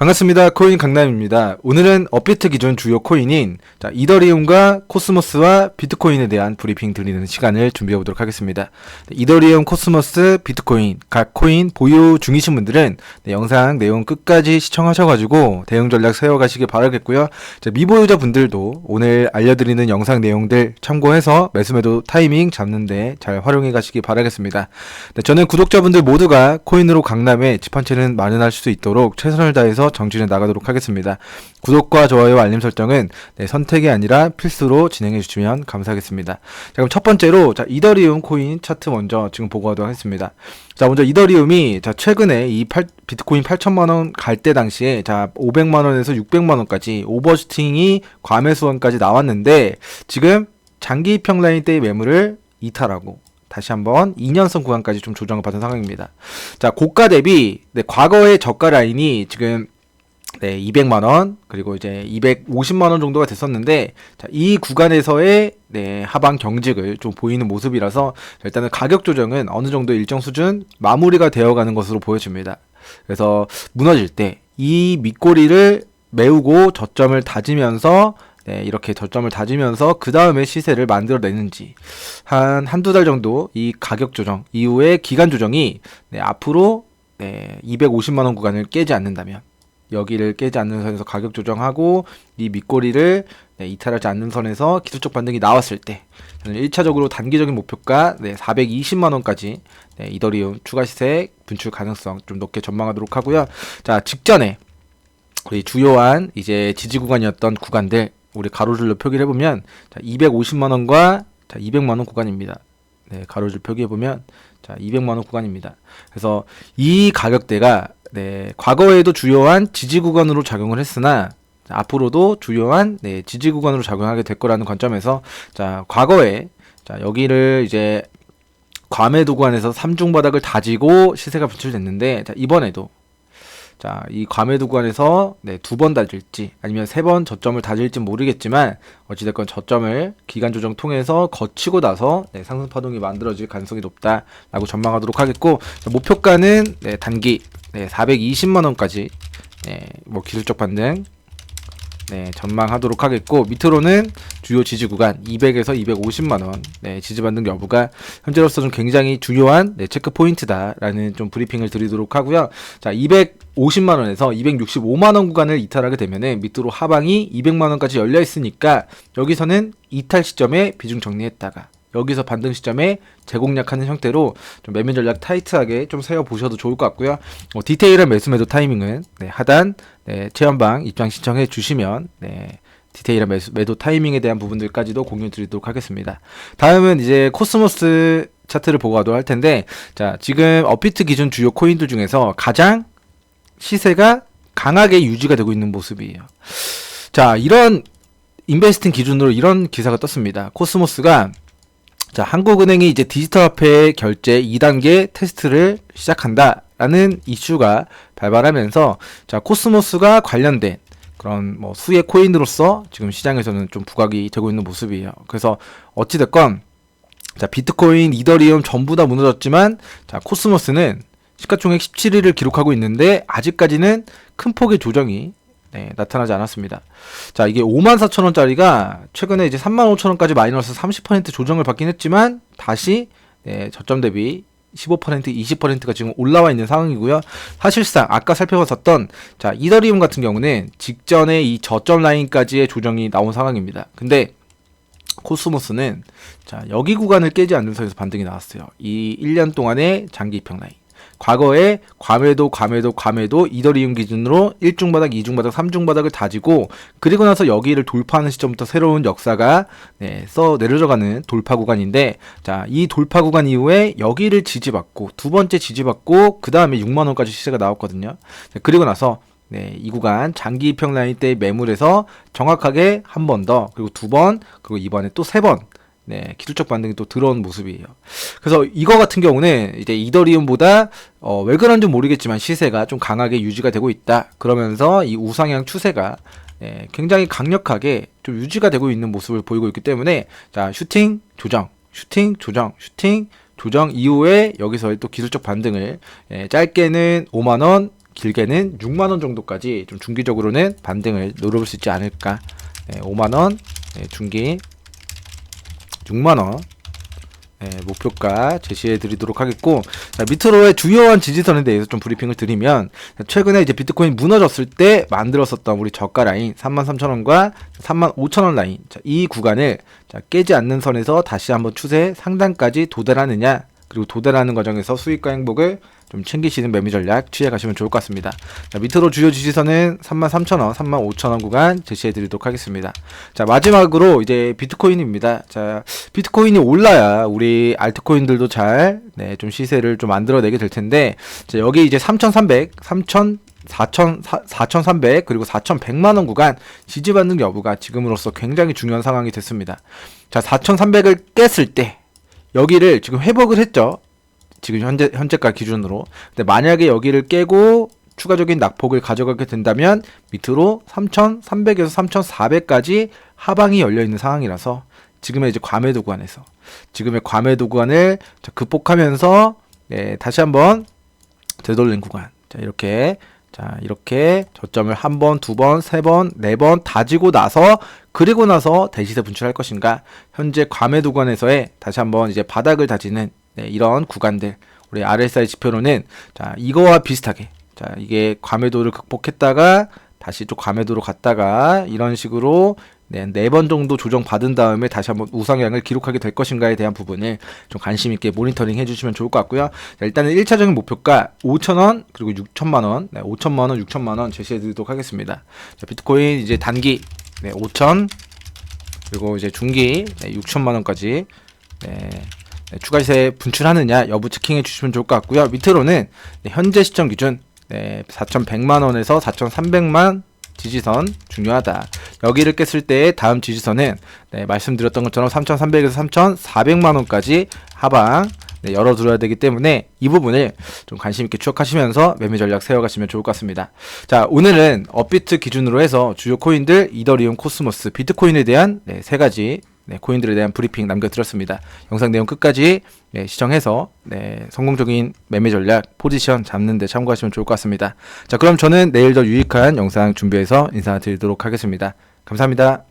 반갑습니다. 코인 강남입니다. 오늘은 업비트 기준 주요 코인인 자, 이더리움과 코스모스와 비트코인에 대한 브리핑 드리는 시간을 준비해 보도록 하겠습니다. 네, 이더리움, 코스모스, 비트코인 각 코인 보유 중이신 분들은 네, 영상 내용 끝까지 시청하셔가지고 대응 전략 세워가시길 바라겠고요. 자, 미보유자 분들도 오늘 알려드리는 영상 내용들 참고해서 매수매도 타이밍 잡는데 잘 활용해 가시기 바라겠습니다. 네, 저는 구독자분들 모두가 코인으로 강남에 집 한 채는 마련할 수 있도록 최선을 다해서 정진해 나가도록 하겠습니다. 구독과 좋아요, 알림 설정은 네, 선택이 아니라 필수로 진행해 주시면 감사하겠습니다. 자, 그럼 첫 번째로 자, 이더리움 코인 차트 먼저 지금 보고하도록 하겠습니다. 자, 먼저 이더리움이 자, 최근에 이 8, 비트코인 8천만 원 갈 때 당시에 자, 500만 원에서 600만 원까지 오버슈팅이 과매수원까지 나왔는데 지금 장기 평 라인 때의 매물을 이탈하고 다시 한번 2년선 구간까지 좀 조정을 받은 상황입니다. 자, 고가 대비 네, 과거의 저가 라인이 지금 네, 200만 원 그리고 이제 250만 원 정도가 됐었는데 자, 이 구간에서의 네, 하방 경직을 좀 보이는 모습이라서 자, 일단은 가격 조정은 어느 정도 일정 수준 마무리가 되어가는 것으로 보여집니다. 그래서 무너질 때 이 밑꼬리를 메우고 저점을 다지면서 네, 이렇게 저점을 다지면서 그 다음에 시세를 만들어내는지 한 한두 달 정도 이 가격 조정 이후에 기간 조정이 네, 앞으로 네, 250만 원 구간을 깨지 않는다면 여기를 깨지 않는 선에서 가격 조정하고 이 밑꼬리를 네, 이탈하지 않는 선에서 기술적 반등이 나왔을 때 저는 1차적으로 단기적인 목표가 네, 420만 원까지 네, 이더리움 추가 시세 분출 가능성 좀 높게 전망하도록 하고요. 자 직전에 우리 주요한 이제 지지 구간이었던 구간들 우리 가로줄로 표기를 해보면 자 250만 원과 자 200만 원 구간입니다. 네 가로줄 표기해 보면 자 200만 원 구간입니다. 그래서 이 가격대가 네 과거에도 주요한 지지 구간으로 작용을 했으나 자, 앞으로도 주요한 네, 지지 구간으로 작용하게 될 거라는 관점에서 자 과거에 자 여기를 이제 과매도 구간에서 삼중 바닥을 다지고 시세가 분출됐는데 자 이번에도 자, 이 과매도 구간에서 네, 두 번 다질지 아니면 세 번 저점을 다질지 모르겠지만 어찌됐건 저점을 기간 조정 통해서 거치고 나서 네, 상승 파동이 만들어질 가능성이 높다라고 전망하도록 하겠고 자, 목표가는 네, 단기 네, 420만 원까지 네, 뭐 기술적 반등 네, 전망하도록 하겠고 밑으로는 주요 지지 구간 200에서 250만 원 네, 지지 반등 여부가 현재로서 좀 굉장히 중요한 네, 체크 포인트다라는 좀 브리핑을 드리도록 하고요. 자, 250만 원에서 265만 원 구간을 이탈하게 되면은 밑으로 하방이 200만 원까지 열려 있으니까 여기서는 이탈 시점에 비중 정리했다가 여기서 반등 시점에 재공략하는 형태로 좀 매매 전략 타이트하게 좀 세워 보셔도 좋을 것 같고요. 뭐 디테일한 매수 매도 타이밍은 네, 하단 네, 체험방 입장 신청해 주시면 네, 디테일한 매수, 매도 타이밍에 대한 부분들까지도 공유 드리도록 하겠습니다. 다음은 이제 코스모스 차트를 보고 가도록 할 텐데 자 지금 업비트 기준 주요 코인들 중에서 가장 시세가 강하게 유지가 되고 있는 모습이에요. 자 이런 인베스팅 기준으로 이런 기사가 떴습니다. 코스모스가 자, 한국은행이 이제 디지털 화폐 결제 2단계 테스트를 시작한다라는 이슈가 발발하면서 자, 코스모스가 관련된 그런 뭐 수혜 코인으로서 지금 시장에서는 좀 부각이 되고 있는 모습이에요. 그래서 어찌 됐건 자, 비트코인, 이더리움 전부 다 무너졌지만 자, 코스모스는 시가총액 17위를 기록하고 있는데 아직까지는 큰 폭의 조정이 네, 나타나지 않았습니다. 자, 이게 54,000원짜리가 최근에 이제 35,000원까지 마이너스 30% 조정을 받긴 했지만 다시 네, 저점 대비 15% 20%가 지금 올라와 있는 상황이고요. 사실상 아까 살펴봤었던 자, 이더리움 같은 경우는 직전에 이 저점 라인까지의 조정이 나온 상황입니다. 근데 코스모스는 자, 여기 구간을 깨지 않는 선에서 반등이 나왔어요. 이 1년 동안의 장기 입평 라인. 과거에 과매도 과매도 과매도 이더리움 기준으로 1중바닥, 2중바닥, 3중바닥을 다지고 그리고 나서 여기를 돌파하는 시점부터 새로운 역사가 네, 써 내려져가는 돌파 구간인데 자, 이 돌파 구간 이후에 여기를 지지받고 두 번째 지지받고 그 다음에 6만 원까지 시세가 나왔거든요. 네, 그리고 나서 네, 이 구간 장기 입평 라인 때 매물에서 정확하게 한 번 더, 그리고 두 번, 그리고 이번에 또 세 번, 네, 기술적 반등이 또 들어온 모습이에요. 그래서 이거 같은 경우는 이제 이더리움보다 어, 왜 그런지 모르겠지만 시세가 좀 강하게 유지가 되고 있다. 그러면서 이 우상향 추세가 네, 굉장히 강력하게 좀 유지가 되고 있는 모습을 보이고 있기 때문에 자 슈팅 조정, 슈팅 조정, 슈팅 조정 이후에 여기서 또 기술적 반등을 예, 짧게는 5만 원, 길게는 6만 원 정도까지 좀 중기적으로는 반등을 노려볼 수 있지 않을까. 네, 5만 원 네, 중기 6만 원. 네, 목표가 제시해 드리도록 하겠고 자, 밑으로의 주요한 지지선에 대해서 좀 브리핑을 드리면 자, 최근에 이제 비트코인 무너졌을 때 만들었었던 우리 저가 라인 33,000원과 35,000원 라인 자, 이 구간을 자, 깨지 않는 선에서 다시 한번 추세 상단까지 도달하느냐 그리고 도달하는 과정에서 수익과 행복을 좀 챙기시는 매매 전략 취해 가시면 좋을 것 같습니다. 자, 밑으로 주요 지지선은 33,000원, 35,000원 구간 제시해 드리도록 하겠습니다. 자, 마지막으로 이제 비트코인입니다. 자, 비트코인이 올라야 우리 알트코인들도 잘, 네, 좀 시세를 좀 만들어내게 될 텐데, 자, 여기 이제 3,300, 3,000, 4,000, 4,300 그리고 4,100만 원 구간 지지받는 여부가 지금으로서 굉장히 중요한 상황이 됐습니다. 자, 4,300을 깼을 때 여기를 지금 회복을 했죠. 지금 현재 현재가 기준으로. 근데 만약에 여기를 깨고 추가적인 낙폭을 가져가게 된다면 밑으로 3,300에서 3,400까지 하방이 열려 있는 상황이라서 지금의 이제 과매도 구간에서 지금의 과매도 구간을 자, 극복하면서 네, 다시 한번 되돌린 구간. 자, 이렇게 자, 이렇게 저점을 한 번, 두 번, 세 번, 네 번 다지고 나서 그리고 나서 대시세 분출할 것인가? 현재 과매도 구간에서의 다시 한번 이제 바닥을 다지는 네, 이런 구간들 우리 RSI 지표로는 자, 이거와 비슷하게 자, 이게 과매도를 극복했다가 다시 또 과매도로 갔다가 이런 식으로 네, 네번 정도 조정 받은 다음에 다시 한번 우상향을 기록하게 될 것인가에 대한 부분을 좀 관심 있게 모니터링 해주시면 좋을 것 같고요. 자, 일단은 1차적인 목표가 5,000원 그리고 6천만원, 네, 5천만원, 6천만원 제시해드리도록 하겠습니다. 자, 비트코인 이제 단기 네, 5천 그리고 이제 중기 네, 6천만원까지 네, 네, 추가세 분출하느냐 여부 체킹해 주시면 좋을 것 같고요. 밑으로는 네, 현재 시점 기준 네, 4,100만 원에서 4,300만 지지선 중요하다. 여기를 깼을 때 다음 지지선은 네, 말씀드렸던 것처럼 3,300에서 3,400만 원까지 하방 네, 열어두어야 되기 때문에 이 부분을 좀 관심 있게 추적하시면서 매매 전략 세워가시면 좋을 것 같습니다. 자, 오늘은 업비트 기준으로 해서 주요 코인들 이더리움, 코스모스, 비트코인에 대한 네, 세 가지 네, 코인들에 대한 브리핑 남겨드렸습니다. 영상 내용 끝까지 네, 시청해서 네, 성공적인 매매 전략, 포지션 잡는 데 참고하시면 좋을 것 같습니다. 자, 그럼 저는 내일 더 유익한 영상 준비해서 인사드리도록 하겠습니다. 감사합니다.